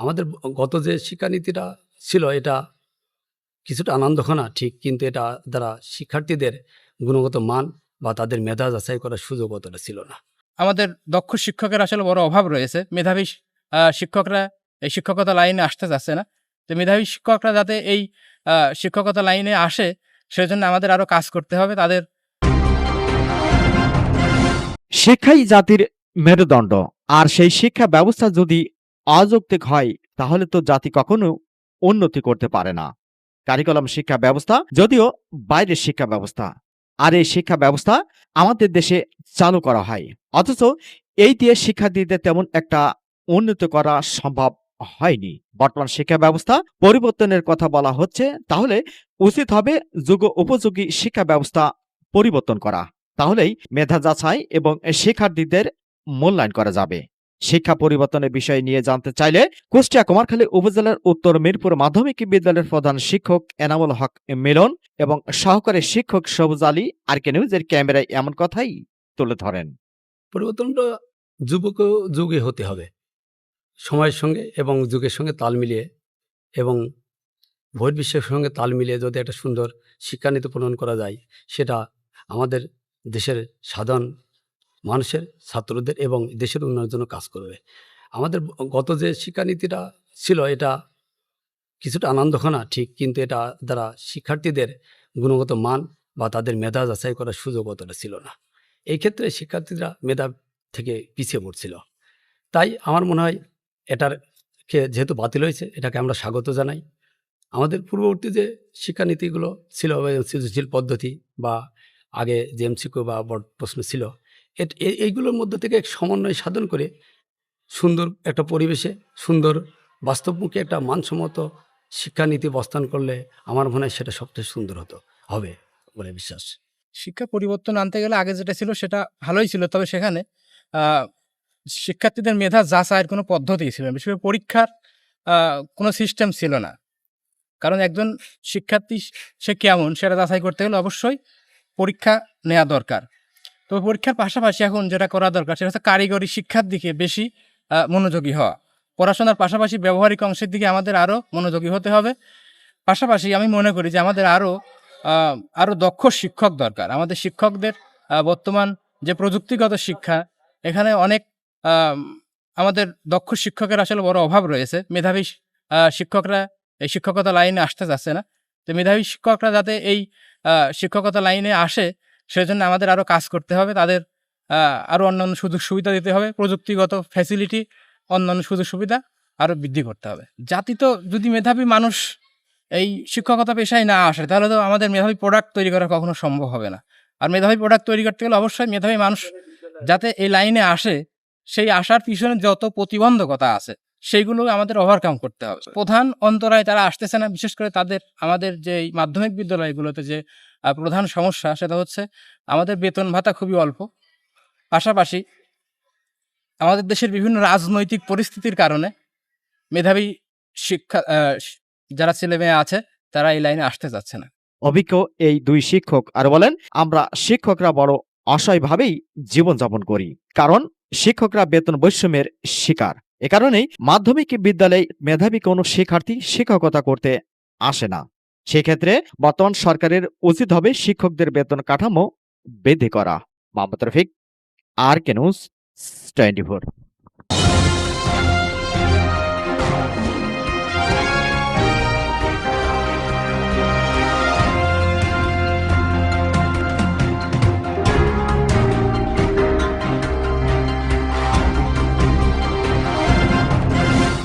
আমাদের গত যে শিক্ষানীতিটা ছিল এটা কিছুটা আনন্দখনা ঠিক কিন্তু এটা দ্বারা শিক্ষার্থীদের গুণগত মান বা তাদের মেধা যাচাই করার সুযোগ অতটা ছিল না। আমাদের দক্ষ শিক্ষকের আসলে বড় অভাব রয়েছে। মেধাবী শিক্ষকরা এই শিক্ষকতা লাইনে আসতে যাচ্ছে না। তো মেধাবী শিক্ষকরা যাতে এই শিক্ষকতা লাইনে আসে সেজন্য আমাদের আরও কাজ করতে হবে। তাদের শিক্ষাই জাতির মেরুদণ্ড। আর সেই শিক্ষা ব্যবস্থা যদি অযৌক্তিক হয় তাহলে তো জাতি কখনো উন্নতি করতে পারে না। কারিকুলাম শিক্ষা ব্যবস্থা, যদিও বাইরের শিক্ষা ব্যবস্থা। আর এই শিক্ষা ব্যবস্থা আমাদের দেশে চালু করা হয়। অথচ এই দিয়ে শিক্ষার্থীদের তেমন একটা উন্নতি করা সম্ভব হয়নি। বর্তমান শিক্ষা ব্যবস্থা পরিবর্তনের কথা বলা হচ্ছে, তাহলে উচিত হবে যুগ উপযোগী শিক্ষা ব্যবস্থা পরিবর্তন করা। তাহলেই মেধা যাচাই এবং শিক্ষার্থীদের মূল্যায়ন করা যাবে। শিক্ষা পরিবর্তনের বিষয় নিয়ে জানতে চাইলে কুষ্টিয়া কুমারখালী উপজেলার উত্তর মিরপুর মাধ্যমিক বিদ্যালয়ের প্রধান শিক্ষক এনামুল হক মিলন এবং সহকারী শিক্ষক সবুজ আলী আর কে নিউজের ক্যামেরায় এমন কথাই তুলে ধরেন। পরিবর্তনটা যুবক যুগে হতে হবে। সময়ের সঙ্গে এবং যুগের সঙ্গে তাল মিলিয়ে এবং ভোট বিশ্বের সঙ্গে তাল মিলিয়ে যদি একটা সুন্দর শিক্ষানীতি প্রণয়ন করা যায়, সেটা আমাদের দেশের সাধারণ মানুষের, ছাত্রদের এবং দেশের উন্নয়নের জন্য কাজ করবে। আমাদের গত যে শিক্ষানীতিটা ছিল, এটা কিছুটা আনন্দখনা, ঠিক, কিন্তু এটা দ্বারা শিক্ষার্থীদের গুণগত মান বা তাদের মেধা যাচাই করার সুযোগ অতটা ছিল না। এই ক্ষেত্রে শিক্ষার্থীরা মেধা থেকে পিছিয়ে পড়ছিল। তাই আমার মনে হয় এটার যেহেতু বাতিল হয়েছে, এটাকে আমরা স্বাগত জানাই। আমাদের পূর্ববর্তী যে শিক্ষানীতিগুলো ছিল সৃজনশীল পদ্ধতি বা আগে যে এমসিকিউ বা বড় প্রশ্ন ছিল এইগুলোর মধ্যে থেকে এক সমন্বয় সাধন করে সুন্দর একটা পরিবেশে, সুন্দর বাস্তবমুখী একটা মানসম্মত শিক্ষানীতি বস্তান করলে আমার মনে হয় সেটা সবচেয়ে সুন্দর হতো, হবে বলে বিশ্বাস। শিক্ষা পরিবর্তন আনতে গেলে আগে যেটা ছিল সেটা ভালোই ছিল, তবে সেখানে শিক্ষার্থীদের মেধা যাচাইয়ের কোনো পদ্ধতি ছিল না, বিশেষ করে পরীক্ষার কোনো সিস্টেম ছিল না। কারণ একজন শিক্ষার্থী সে কেমন সেটা যাচাই করতে গেলে অবশ্যই পরীক্ষা নেওয়া দরকার। তো পরীক্ষার পাশাপাশি এখন যেটা করা দরকার, সেটা হচ্ছে কারিগরি শিক্ষার দিকে বেশি মনোযোগী হওয়া। পড়াশোনার পাশাপাশি ব্যবহারিক অংশের দিকে আমাদের আরও মনোযোগী হতে হবে। পাশাপাশি আমি মনে করি যে আমাদের আরও আরও দক্ষ শিক্ষক দরকার। আমাদের শিক্ষকদের বর্তমান যে প্রযুক্তিগত শিক্ষা, এখানে অনেক আমাদের দক্ষ শিক্ষকের আসলে বড় অভাব রয়েছে। মেধাবী শিক্ষকরা এই শিক্ষকতা লাইনে আসতে চাচ্ছে না। তো মেধাবী শিক্ষকরা যাতে এই শিক্ষকতা লাইনে আসে সেজন্য আমাদের আরও কাজ করতে হবে, তাদের আরও আরও অন্যান্য সুযোগ সুবিধা দিতে হবে, প্রযুক্তিগত ফ্যাসিলিটি অন্যান্য সুযোগ সুবিধা আরও বৃদ্ধি করতে হবে। জাতি তো যদি মেধাবী মানুষ এই শিক্ষকতা পেশায় না আসে, তাহলে তো আমাদের মেধাবী প্রোডাক্ট তৈরি করা কখনো সম্ভব হবে না। আর মেধাবী প্রোডাক্ট তৈরি করতে গেলে অবশ্যই মেধাবী মানুষ যাতে এই লাইনে আসে, সেই আসার পিছনে যত প্রতিবন্ধকতা আছে সেইগুলো আমাদের ওভারকাম করতে হবে। প্রধান অন্তরায় তারা আসতেছে না বিশেষ করে তাদের আমাদের যে মাধ্যমিক বিদ্যালয়গুলোতে যে প্রধান সমস্যা সেটা হচ্ছে আমাদের বেতন ভাতা খুবই অল্প। পাশাপাশি আমাদের দেশের বিভিন্ন রাজনৈতিক পরিস্থিতির কারণে মেধাবী শিক্ষা যারা ছেলে মেয়ে আছে তারা এই লাইনে আসতে যাচ্ছে না। অভিজ্ঞ এই দুই শিক্ষক আর বলেন আমরা শিক্ষকরা বড় অসহায়ভাবেই জীবনযাপন করি কারণ শিক্ষকরা বেতন বৈষম্যের শিকার। এ কারণেই মাধ্যমিক বিদ্যালয়ে মেধাবী কোনো শিক্ষার্থী শিক্ষকতা করতে আসে না। সেক্ষেত্রে বর্তমান সরকারের উচিত হবে শিক্ষকদের বেতন কাঠামো বৃদ্ধি করা। মোহাম্মদ রফিক, আর কেনুস টোয়েন্টি ফোর।